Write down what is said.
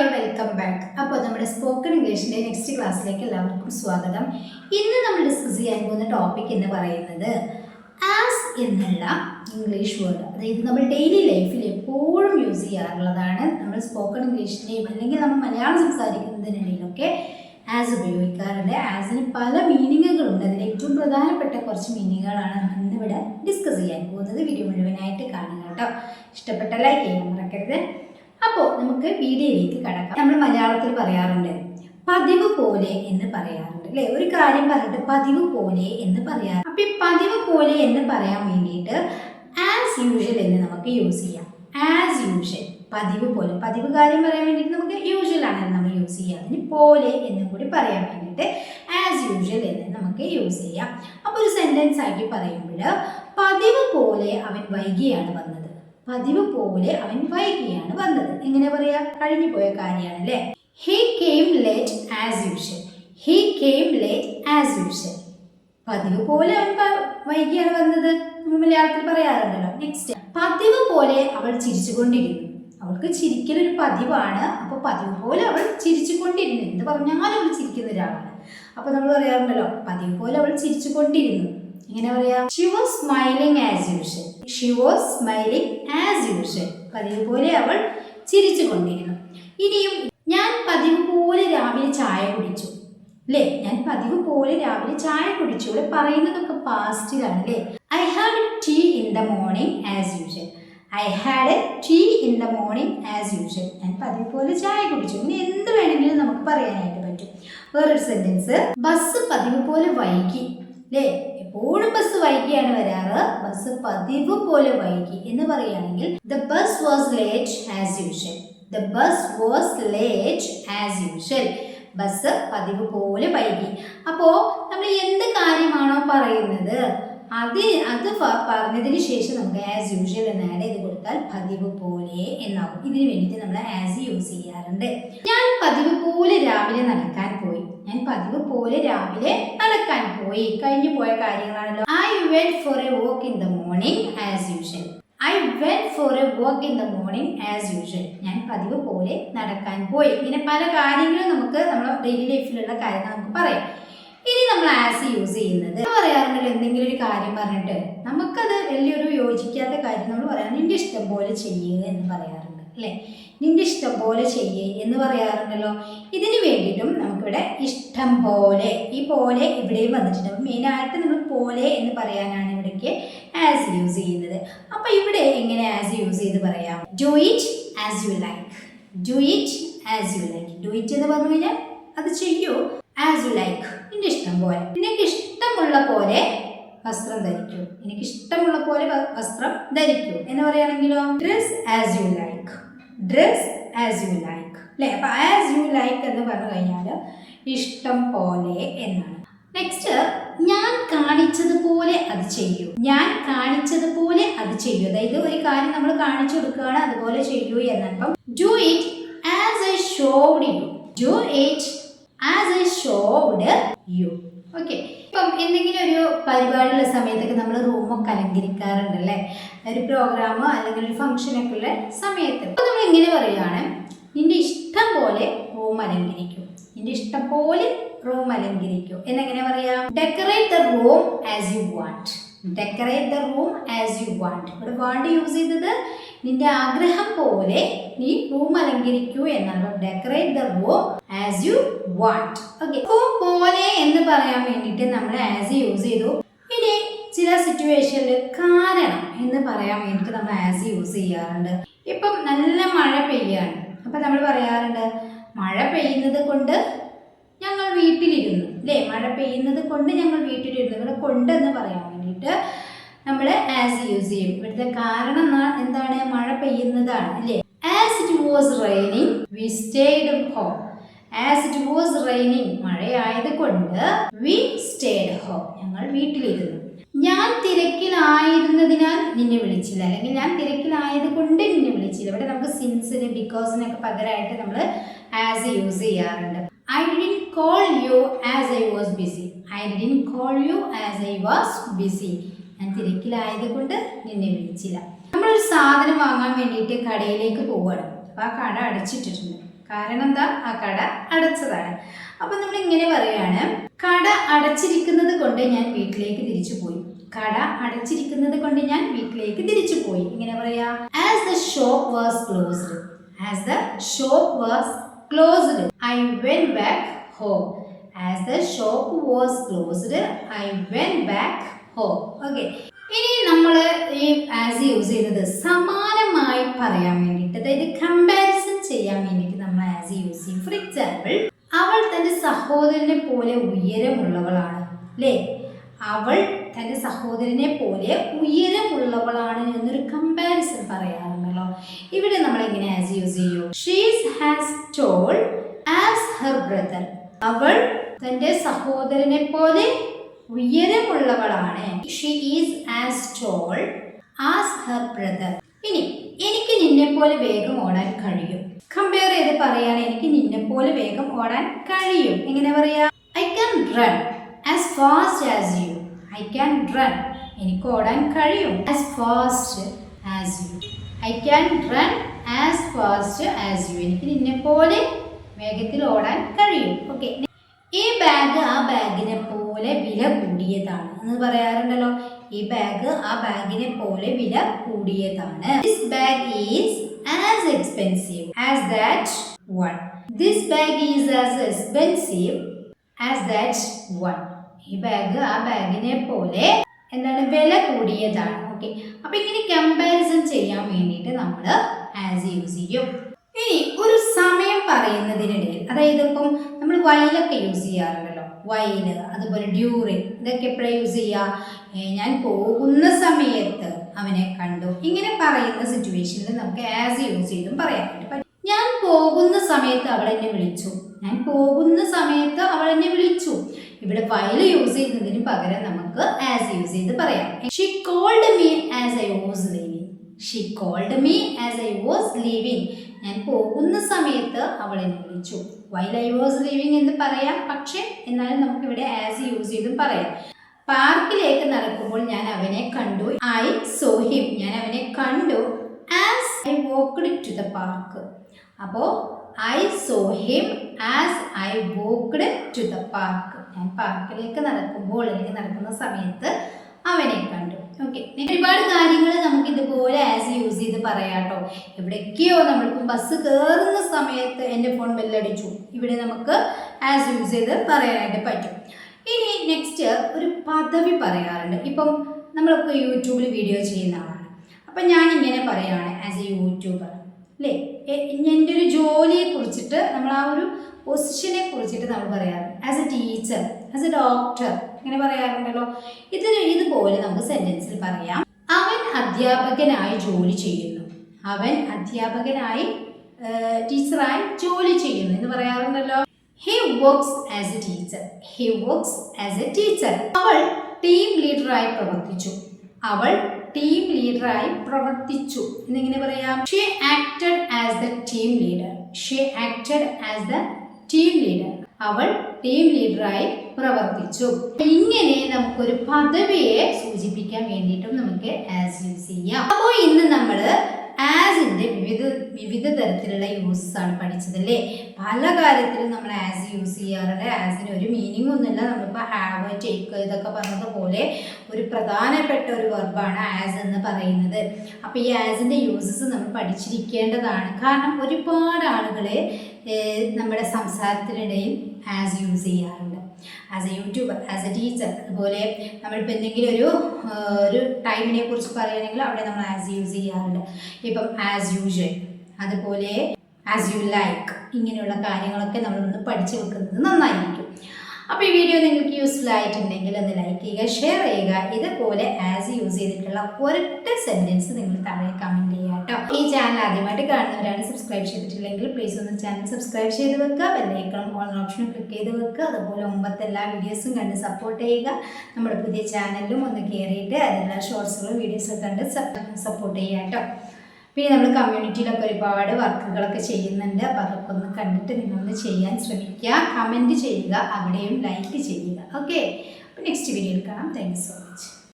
All welcome back അപ്പോൾ നമ്മുടെ spoken ഇംഗ്ലീഷിന്റെ next ക്ലാസ്സിലേക്ക് എല്ലാവർക്കും സ്വാഗതം. ഇന്ന് നമ്മൾ ഡിസ്കസ് ചെയ്യാൻ പോകുന്ന ടോപ്പിക് എന്ന് പറയുന്നത് ആസ് എന്നുള്ള ഇംഗ്ലീഷ് വേർഡ് അതായത് നമ്മൾ ഡെയിലി ലൈഫിൽ എപ്പോഴും യൂസ് ചെയ്യാറുള്ളതാണ്. നമ്മൾ സ്പോക്കൺ ഇംഗ്ലീഷിന്റെയും അല്ലെങ്കിൽ നമ്മൾ മലയാളം സംസാരിക്കുന്നതിനിടയിലൊക്കെ ആസ് ഉപയോഗിക്കാറുണ്ട്. ആസിന് പല മീനിങ്ങുകളുണ്ട് അതിൽ ഏറ്റവും പ്രധാനപ്പെട്ട കുറച്ച് മീനിങ്ങുകളാണ് നമ്മൾ ഇന്നിവിടെ ഡിസ്കസ് ചെയ്യാൻ പോകുന്നത്. വീഡിയോ മുഴുവനായിട്ട് കാണുക കേട്ടോ. ഇഷ്ടപ്പെട്ട ലൈക്ക് ചെയ്യാൻ മറക്കരുത്. അപ്പോൾ നമുക്ക് വീഡിയോയിലേക്ക് കടക്കാം. നമ്മൾ മലയാളത്തിൽ പറയാറുണ്ട് പതിവ് പോലെ എന്ന് പറയാറുണ്ട് അല്ലെ? ഒരു കാര്യം പറഞ്ഞിട്ട് പതിവ് പോലെ എന്ന് പറയാറ് അപ്പൊ പതിവ് പോലെ എന്ന് പറയാൻ വേണ്ടിയിട്ട് ആസ് യൂഷ്വൽ എന്ന് നമുക്ക് യൂസ് ചെയ്യാം. ആസ് യൂഷ്വൽ പതിവ് പോലെ പതിവ് കാര്യം പറയാൻ വേണ്ടിയിട്ട് നമുക്ക് യൂഷ്വൽ ആണ് നമ്മൾ യൂസ് ചെയ്യുക അതിന് പോലെ എന്ന് കൂടി പറയാൻ വേണ്ടിയിട്ട് ആസ് യൂഷ്വൽ എന്ന് നമുക്ക് യൂസ് ചെയ്യാം. അപ്പോൾ ഒരു സെന്റൻസ് ആക്കി പറയുമ്പോൾ പതിവ് പോലെ അവൻ വൈകിയാണ് വന്നത്. പതിവ് പോലെ അവൻ വൈകിയാണ് വന്നത്. എങ്ങനെ പറയാ? കഴിഞ്ഞു പോയ കാര്യമാണ് അല്ലേ he came late as usual he came late as usual പതിവ് പോലെ അവൻ വൈകിയാണ് വന്നത്. നമ്മൾ മലയാളത്തിൽ പറയാറുണ്ടല്ലോ നെക്സ്റ്റ് പതിവ് പോലെ അവൾ ചിരിച്ചുകൊണ്ടിരുന്നു. അവൾക്ക് ചിരിക്കലൊരു പതിവാണ്. അപ്പോൾ പതിവ് പോലെ അവൾ ചിരിച്ചുകൊണ്ടിരുന്നു. എന്ന് പറഞ്ഞാലും അവൾ ചിരിക്കുന്ന ഒരാളാണ്. അപ്പോൾ നമ്മൾ പറയാറുണ്ടല്ലോ പതിവ് പോലെ അവൾ ചിരിച്ചുകൊണ്ടിരുന്നു. എങ്ങനെ പറയാം. She was smiling as usual she was smiling as usual പതിവ് പോലെ അവൾ ചിരിച്ചുകൊണ്ടിരുന്നു ഇനിയും ഞാൻ പതിവ് പോലെ രാവിലെ ചായ കുടിച്ചു. അല്ലേ ഞാൻ പതിവ് പോലെ രാവിലെ ചായ കുടിച്ചു. ഇവിടെ പറയുന്നതൊക്കെ പാസ്റ്റിലാണ് അല്ലേ I have tea in the morning as usual I had a tea in the morning as usual ഞാൻ പതിവ് പോലെ ചായ കുടിച്ചു. ഇനി എന്ത് വേണമെങ്കിലും നമുക്ക് പറയാനായിട്ട് പറ്റും. വേറൊരു സെന്റൻസ് ബസ് പതിവ് പോലെ വൈകി. അല്ലേ എപ്പോഴും ബസ് വൈകിയാണ് വരാറ്. ബസ് പതിവ് പോലെ വൈകി. എന്ന് പറയുകയാണെങ്കിൽ the bus was late as usual the bus was late as usual bus പതിവ് പോലെ വൈകി. അപ്പോൾ നമ്മൾ എന്ത് കാര്യമാണോ പറയുന്നത് അത് അത് പറഞ്ഞതിന് ശേഷം നമുക്ക് ആസ് യൂഷ്വൽ എന്ന് ആഡ് ചെയ്ത് കൊടുത്താൽ പതിവ് പോലെ എന്നാവും. ഇതിനു വേണ്ടിയിട്ട് നമ്മൾ ആസ് യൂസ് ചെയ്യാറുണ്ട്. ഞാൻ പതിവ് പോലെ രാവിലെ നടക്കാൻ പോയി ഞാൻ പതിവ് പോലെ രാവിലെ നടക്കാൻ പോയി. കഴിഞ്ഞു പോയ കാര്യങ്ങളാണല്ലോ. I went for a walk in the morning as usual I went for a walk in the morning as usual ഞാൻ പതിവ് പോലെ നടക്കാൻ പോയി. ഇങ്ങനെ പല കാര്യങ്ങളും നമുക്ക് നമ്മുടെ ഡെയിലി ലൈഫിലുള്ള കാര്യങ്ങൾ നമുക്ക് പറയാം. ഇനി നമ്മൾ ആസ് യൂസ് ചെയ്യുന്നത്. പറയാറുണ്ടല്ലോ എന്തെങ്കിലും ഒരു കാര്യം പറഞ്ഞിട്ട്. നമുക്കത് വലിയൊരു യോജിക്കാത്ത കാര്യം നമ്മൾ പറയാൻ എന്റെ ഇഷ്ടം പോലെ ചെയ്യുക എന്ന് പറയാറുണ്ട്. അല്ലേ? നിന്റെ ഇഷ്ടം പോലെ ചെയ്യേ എന്ന് പറയാറുണ്ടല്ലോ. ഇതിന് വേണ്ടിയിട്ടും നമുക്കിവിടെ ഇഷ്ടം പോലെ ഈ പോലെ ഇവിടെയും വന്നിട്ടുണ്ട്. മെയിനായിട്ട് നമ്മൾ പോലെ എന്ന് പറയാനാണ് ഇവിടേക്ക് ആസ് യൂസ് ചെയ്യുന്നത്. അപ്പോൾ ഇവിടെ എങ്ങനെ ആസ് യൂസ് ചെയ്ത് പറയാം? Do it as you like do it as you like do it എന്ന് പറഞ്ഞു കഴിഞ്ഞാൽ അത് ചെയ്യൂ. ആസ് യു ലൈക്ക് നിന്റെ ഇഷ്ടം പോലെ. നിനക്ക് ഇഷ്ടമുള്ള പോലെ വസ്ത്രം ധരിക്കൂ. എനിക്ക് ഇഷ്ടമുള്ള പോലെ വസ്ത്രം ധരിക്കൂ. എന്ന് പറയുകയാണെങ്കിലോ dress as you like dress as you like അല്ലേ? അപ്പൊ ആസ് യു ലൈക്ക് എന്ന് പറഞ്ഞു കഴിഞ്ഞാൽ ഇഷ്ടം പോലെ എന്നാണ്. നെക്സ്റ്റ് ഞാൻ കാണിച്ചതുപോലെ അത് ചെയ്യൂ. ഞാൻ കാണിച്ചതുപോലെ അത് ചെയ്യൂ. അതായത് ഒരു കാര്യം നമ്മൾ കാണിച്ചു കൊടുക്കുകയാണ് അതുപോലെ ചെയ്യൂ എന്നപ്പം do it as I showed you do it as I showed you okay ഇപ്പം എന്തെങ്കിലും ഒരു പരിപാടിയുള്ള സമയത്തൊക്കെ നമ്മൾ റൂമൊക്കെ അലങ്കരിക്കാറുണ്ട് അല്ലേ ഒരു പ്രോഗ്രാമോ അല്ലെങ്കിൽ ഒരു ഫംഗ്ഷനൊക്കെ ഉള്ള സമയത്ത്. അപ്പോൾ നമ്മൾ ഇങ്ങനെ പറയുകയാണ് നിന്റെ ഇഷ്ടം പോലെ റൂം അലങ്കരിക്കും. നിന്റെ ഇഷ്ടം പോലെ റൂം അലങ്കരിക്കും. എന്നെങ്ങനെ പറയാം? Decorate the room as you want decorate the room as you want ഇവിടെ വാണ്ട് യൂസ് ചെയ്തത് നിന്റെ ആഗ്രഹം പോലെ നീ റൂം അലങ്കരിക്കൂ എന്നാണ്. Decorate the room as you want okay പോലെ എന്ന് പറയാൻ വേണ്ടിയിട്ട് നമ്മൾ ആസ് യൂസ് ചെയ്തു. ഇനി ചില സിറ്റുവേഷനിൽ കാരണം എന്ന് പറയാൻ വേണ്ടിയിട്ട് നമ്മൾ ആസ് യൂസ് ചെയ്യാറുണ്ട്. ഇപ്പം നല്ല മഴ പെയ്യാണ്. അപ്പം നമ്മൾ പറയാറുണ്ട് മഴ പെയ്യുന്നത് കൊണ്ട് ഞങ്ങൾ വീട്ടിലിരുന്നു. അല്ലേ മഴ പെയ്യുന്നത് കൊണ്ട് ഞങ്ങൾ വീട്ടിലിരുന്നു ഇവിടെ കൊണ്ട് എന്ന് പറയാൻ വേണ്ടിയിട്ട് നമ്മൾ ആസ് യൂസ് ചെയ്യും. ഇവിടുത്തെ കാരണം എന്താണ്? മഴ പെയ്യുന്നതാണ് അല്ലേ as it was raining we stayed home as it was raining മഴയായത് കൊണ്ട് വി സ്റ്റേഡ് ഹോം ഞങ്ങൾ വീട്ടിലിരുന്നു. ഞാൻ തിരക്കിലായിരുന്നതിനാൽ നിന്നെ വിളിച്ചില്ല. അല്ലെങ്കിൽ ഞാൻ തിരക്കിലായത് കൊണ്ട് നിന്നെ വിളിച്ചില്ല. ഇവിടെ നമുക്ക് സിൻസിന് ബിക്കോസിനൊക്കെ പകരമായിട്ട് നമ്മൾ ആസ് യൂസ് ചെയ്യാറുണ്ട്. I didn't call you as I was busy. I didn't call you as I was busy. ഞാൻ തിരക്കിലായത് കൊണ്ട് നിന്നെ വിളിച്ചില്ല. നമ്മളൊരു സാധനം വാങ്ങാൻ വേണ്ടിയിട്ട് കടയിലേക്ക് പോവുകയാണ്. അപ്പോൾ ആ കട അടച്ചിട്ടിട്ടുണ്ട് കാരണം എന്താ? ആ കട അടച്ചതാണ്. അപ്പം നമ്മൾ ഇങ്ങനെ പറയുകയാണ് കട അടച്ചിരിക്കുന്നത് കൊണ്ട് ഞാൻ വീട്ടിലേക്ക് തിരിച്ചു പോയി. കട അടച്ചിരിക്കുന്നത് കൊണ്ട് ഞാൻ വീട്ടിലേക്ക് തിരിച്ചു പോയി. ഇങ്ങനെ പറയാ as the shop was closed as the shop was closed I went back home as the shop was closed I went back home okay ഇനി നമ്മൾ ഈ ആസ് യൂസ് ചെയ്യുന്നത് സമാനമായി പറയാൻ വേണ്ടിയിട്ട് അതായത് കമ്പാരിസൺ ചെയ്യാൻ വേണ്ടിയിട്ട് നമ്മൾ ആസ് യൂസ് ചെയ്യും. ഫോർ എക്സാമ്പിൾ അവൾ തന്റെ സഹോദരനെ പോലെ ഉയരമുള്ളവളാണ് അല്ലേ? അവൾ തന്റെ സഹോദരനെ പോലെ ഉയരമുള്ളവളാണ് എന്നൊരു കമ്പാരിസൺ പറയാറുണ്ടല്ലോ ഇവിടെ നമ്മൾ എങ്ങനെ ആസ് യൂസ് ചെയ്യൂ. She's as tall as her brother അവൾ തന്റെ സഹോദരനെ പോലെ ഉയരമുള്ളവളാണ്. She is as tall as her brother ഇനി എനിക്ക് നിന്നെ പോലെ വേഗം ഓടാൻ കഴിയും. കമ്പയർ ചെയ്ത് പറയാണ് എനിക്ക് നിന്നെ പോലെ വേഗം ഓടാൻ കഴിയും. എങ്ങനെ പറയാ? I can run as fast as you I can run എനിക്ക് ഓടാൻ കഴിയും. As fast as you I can run as fast as you എനിക്ക് നിന്നെ പോലെ വേഗത്തിൽ ഓടാൻ കഴിയും. ഓക്കെ ഈ ബാഗ് ആ ബാഗിനെ പോലെ വില കൂടിയതാണ്. എന്ന് പറയാറുണ്ടല്ലോ. ഈ ബാഗ് ആ ബാഗിനെ പോലെ വില കൂടിയതാണ്. This bag is as expensive as that one this bag is as expensive as that one ഈ ബാഗ് ആ ബാഗിനെ പോലെ എന്താണ്? വില കൂടിയതാണ്. ഓക്കെ അപ്പൊ ഇങ്ങനെ കമ്പാരിസൺ ചെയ്യാൻ വേണ്ടിയിട്ട് നമ്മൾ ആസ് യൂസ് ചെയ്യും. ഇനി ഒരു സമയം പറയുന്നതിനിടയിൽ അതായത് ഇപ്പം നമ്മൾ വൈലൊക്കെ യൂസ് ചെയ്യാറുണ്ടല്ലോ. വൈൽ അതുപോലെ ഡ്യൂറിങ് ഇതൊക്കെ എപ്പോഴാണ് യൂസ് ചെയ്യുക ഞാൻ പോകുന്ന സമയത്ത് അവനെ കണ്ടു. ഇങ്ങനെ പറയുന്ന സിറ്റുവേഷനിൽ നമുക്ക് ആസ് യൂസ് ചെയ്തും പറയാൻ പറ്റും. ഞാൻ പോകുന്ന സമയത്ത് അവൾ എന്നെ വിളിച്ചു. ഞാൻ പോകുന്ന സമയത്ത് അവൾ എന്നെ വിളിച്ചു. ഇവിടെ വയൽ യൂസ് ചെയ്യുന്നതിന് പകരം നമുക്ക് ആസ് യൂസ് ചെയ്ത് പറയാം. She called me as I was leaving she called me as I was leaving ഞാൻ പോകുന്ന സമയത്ത് അവൾ എന്നെ വിളിച്ചു. വൈൽ ഐ വാസ് ലീവിങ് എന്ന് പറയാം. പക്ഷേ എന്നാലും നമുക്ക് ഇവിടെ ആസ് യൂസ് ചെയ്തും പറയാം. പാർക്കിലേക്ക് നടക്കുമ്പോൾ ഞാൻ അവനെ കണ്ടു. ഐ സോ ഹിം ഞാൻ അവനെ കണ്ടു as I walked to the park അപ്പോൾ I saw him as I walked to the park ഞാൻ പാർക്കിലേക്ക് നടക്കുമ്പോൾ അല്ലെങ്കിൽ നടക്കുന്ന സമയത്ത് അവനെ കണ്ടു. ഓക്കെ ഒരുപാട് കാര്യങ്ങൾ നമുക്ക് ഇതുപോലെ ആസ് യൂസ് ചെയ്ത് പറയാട്ടോ എവിടേക്കോ നമ്മളിപ്പോൾ ബസ് കയറുന്ന സമയത്ത് എന്റെ ഫോൺ ബെല്ലടിച്ചു ഇവിടെ നമുക്ക് ആസ് യൂസ് ചെയ്ത് പറയാനായിട്ട് പറ്റും. ഇനി നെക്സ്റ്റ് ഒരു പദവി പറയാറുണ്ട്. ഇപ്പം നമ്മളൊക്കെ യൂട്യൂബിൽ വീഡിയോ ചെയ്യുന്ന ആളാണ്. അപ്പം ഞാൻ ഇങ്ങനെ പറയാണ് ആസ് എ യൂട്യൂബർ അല്ലേ എന്റെ ഒരു ജോലിയെ കുറിച്ചിട്ട് നമ്മൾ ആ ഒരു പൊസിഷനെ കുറിച്ചിട്ട് നമ്മൾ പറയാറുണ്ട് as a teacher as a doctor ഇങ്ങനെ പറയാറുണ്ടല്ലോ. ഇതിന് ഇതുപോലെ നമുക്ക് സെന്റൻസിൽ പറയാം. അവൻ അധ്യാപകനായി ജോലി ചെയ്യുന്നു. അവൻ അധ്യാപകനായി ടീച്ചറായി ജോലി ചെയ്യുന്നു എന്ന് പറയാറുണ്ടല്ലോ. He works as a teacher he works as a teacher അവൾ ടീം ലീഡറായി പ്രവർത്തിച്ചു. അവൾ ടീം ലീഡറായി പ്രവർത്തിച്ചു. എന്നിങ്ങനെ പറയാം. She acted as the team leader she acted as the team leader അവൾ ടീം ലീഡറായി പ്രവർത്തിച്ചു. ഇങ്ങനെ നമുക്കൊരു പദവിയെ സൂചിപ്പിക്കാൻ വേണ്ടിയിട്ടും നമുക്ക് ആസ് യൂസ് ചെയ്യാം. അപ്പോൾ ഇന്ന് നമ്മൾ ആസിന്റെ വിവിധ വിവിധ തരത്തിലുള്ള യൂസസ് ആണ് പഠിച്ചത് അല്ലേ പല കാര്യത്തിലും നമ്മൾ ആസ് യൂസ് ചെയ്യാറുണ്ട്. ആസിന് ഒരു മീനിങ് ഒന്നുമില്ല. നമ്മളിപ്പോൾ ഹാവ് ടേക്ക് ഇതൊക്കെ പറഞ്ഞതുപോലെ ഒരു പ്രധാനപ്പെട്ട ഒരു വെർബാണ് ആസ് എന്ന് പറയുന്നത്. അപ്പോൾ ഈ ആസിന്റെ യൂസസ് നമ്മൾ പഠിച്ചിരിക്കേണ്ടതാണ്. കാരണം ഒരുപാട് ആളുകൾ നമ്മുടെ സംസാരത്തിനിടയിൽ ആസ് യൂസ് ചെയ്യാറുണ്ട്. As a YouTuber as a teacher അതുപോലെ നമ്മളിപ്പോൾ എന്തെങ്കിലും ഒരു ഒരു ടൈമിനെ കുറിച്ച് പറയുകയാണെങ്കിൽ അവിടെ നമ്മൾ ആസ് യൂസ് ചെയ്യാറുണ്ട്. ഇപ്പം ആസ് യൂഷ്വൽ അതുപോലെ ആസ് യു ലൈക്ക് ഇങ്ങനെയുള്ള കാര്യങ്ങളൊക്കെ നമ്മളൊന്ന് പഠിച്ചു വെക്കുന്നത് നന്നായിരിക്കും. അപ്പോൾ ഈ വീഡിയോ നിങ്ങൾക്ക് യൂസ്ഫുൾ ആയിട്ടുണ്ടെങ്കിൽ ഒന്ന് ലൈക്ക് ചെയ്യുക ഷെയർ ചെയ്യുക. ഇതുപോലെ ആസ് യൂസ് ചെയ്തിട്ടുള്ള ഒരൊറ്റ സെന്റൻസ് നിങ്ങൾ താഴെ കമന്റ് ചെയ്യുക കേട്ടോ. ഈ ചാനൽ ആദ്യമായിട്ട് കാണുന്നവരാണ് സബ്സ്ക്രൈബ് ചെയ്തിട്ടില്ലെങ്കിൽ പ്ലീസ് ഒന്ന് ചാനൽ സബ്സ്ക്രൈബ് ചെയ്ത് വെക്കുക. ബെല്ലൈക്കണം ഓൺ ഓപ്ഷൻ ക്ലിക്ക് ചെയ്ത് വെക്കുക. അതുപോലെ മുമ്പത്തെ എല്ലാ വീഡിയോസും കണ്ട് സപ്പോർട്ട് ചെയ്യുക. നമ്മുടെ പുതിയ ചാനലിലും ഒന്ന് കയറിയിട്ട് അതെല്ലാം ഷോർട്സുകളും വീഡിയോസും കണ്ട് സപ്പോർട്ട് ചെയ്യുക കേട്ടോ. പിന്നെ നമ്മൾ കമ്മ്യൂണിറ്റിയിലൊക്കെ ഒരുപാട് വർക്കുകളൊക്കെ ചെയ്യുന്നുണ്ട്. അപ്പോൾ അതൊക്കെ ഒന്ന് കണ്ടിട്ട് നിങ്ങളൊന്ന് ചെയ്യാൻ ശ്രമിക്കുക. കമന്റ് ചെയ്യുക. അവിടെയും ലൈക്ക് ചെയ്യുക. ഓക്കെ അപ്പോൾ നെക്സ്റ്റ് വീഡിയോയിൽ കാണാം. Thank so much